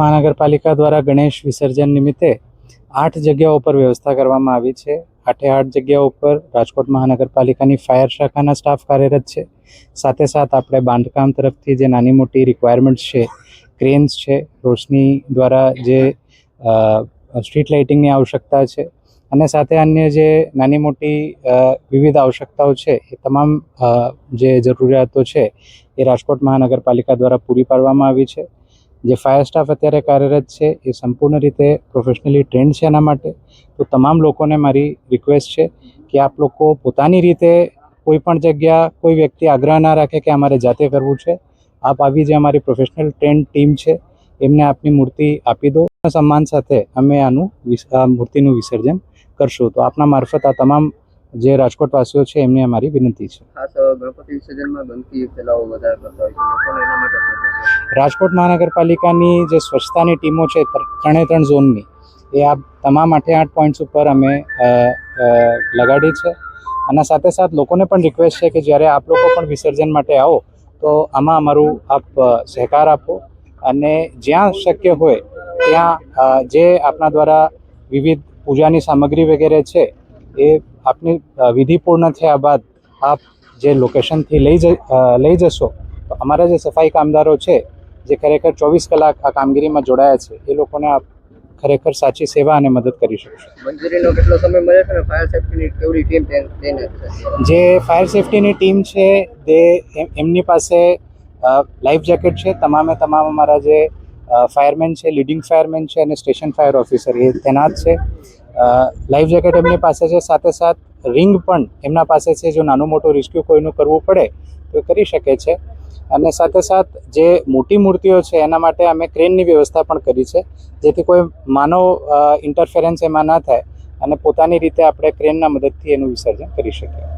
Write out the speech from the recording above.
મહાનગરપાલિકા દ્વારા ગણેશ વિસર્જન નિમિત્તે આઠ જગ્યાઓ પર વ્યવસ્થા કરવામાં આવી છે. આઠે આઠ જગ્યાઓ પર રાજકોટ મહાનગરપાલિકાની ફાયર શાખાના સ્ટાફ કાર્યરત છે. સાથે સાથ આપણે બાંધકામ તરફથી જે નાની મોટી રિક્વાયરમેન્ટ્સ છે ક્રેન્સ છે, રોશની દ્વારા જે સ્ટ્રીટ લાઇટિંગની આવશ્યકતા છે અને સાથે અન્ય જે નાની મોટી વિવિધ આવશ્યકતાઓ છે એ તમામ જે જરૂરિયાતો છે એ રાજકોટ મહાનગરપાલિકા દ્વારા પૂરી પાડવામાં આવી છે. જે ફાયર સ્ટાફ અત્યારે કાર્યરત છે, એ સંપૂર્ણ રીતે પ્રોફેશનલી ટ્રેન્ડ છે એના માટે. તો તમામ લોકોને મારી રિક્વેસ્ટ છે કે આપ લોકો પોતાની રીતે કોઈ પણ જગ્યા કોઈ વ્યક્તિ આગ્રહ ના રાખે કે અમારે જાતે કરવું છે, આપ આવી જે અમારી પ્રોફેશનલ ટ્રેન્ડ ટીમ છે, એમને આપની મૂર્તિ આપી દો. સન્માન સાથે અમે આનું મૂર્તિનું વિસર્જન કરશું. તો આપના મારફત આ તમામ જે રાજકોટવાસીઓ છે એમને અમારી વિનંતી છે? રાજકોટ મહાનગરપાલિકાની જે સ્વચ્છતાની ટીમો છે ત્રણે ત્રણ ઝોનની એ આ તમામ આઠે આઠ પોઈન્ટ્સ ઉપર અમે લગાડી છે અને સાથે સાથે લોકોને પણ રિક્વેસ્ટ છે કે જ્યારે આપ લોકો પણ વિસર્જન માટે આવો તો આમાં અમારું આપ સહકાર આપો અને જ્યાં શક્ય હોય ત્યાં જે આપના દ્વારા વિવિધ પૂજાની સામગ્રી વગેરે છે એ આપની વિધિ પૂર્ણ થયા બાદ આપ જે લોકેશનથી લઈ જ લઈ જશો તો અમારા જે સફાઈ કામદારો છે જે ખરેખર ચોવીસ કલાક આ કામગીરીમાં જોડાયા છે એ લોકોને આપ ખરેખર સાચી સેવા અને મદદ કરી શકશો. મંજૂરીનો કેટલો સમય મળે છે ફાયર સેફ્ટીની કેવડી ટીમ જે ફાયર સેફટીની ટીમ છે તે એમ- એમની પાસે લાઈફ જેકેટ છે. તમામે તમામ અમારા જે ફાયરમેન છે લીડિંગ ફાયરમેન છે અને સ્ટેશન ફાયર ઓફિસર એ તૈનાત છે. લાઈફ જેકેટ એમની પાસે છે. સાથે સાથ રિંગ પણ એમના પાસે છે. જો નાનું મોટું રેસ્ક્યુ કોઈનું કરવું પડે, તો કરી શકે છે. અને સાથે સાથ જે મોટી મૂર્તિઓ છે, એના માટે અમે ક્રેનની વ્યવસ્થા પણ કરી છે. જેથી કોઈ માનવ ઇન્ટરફેરન્સ એમાં ના થાય અને પોતાની રીતે આપણે ક્રેનના મદદથી એનું વિસર્જન કરી શકીએ.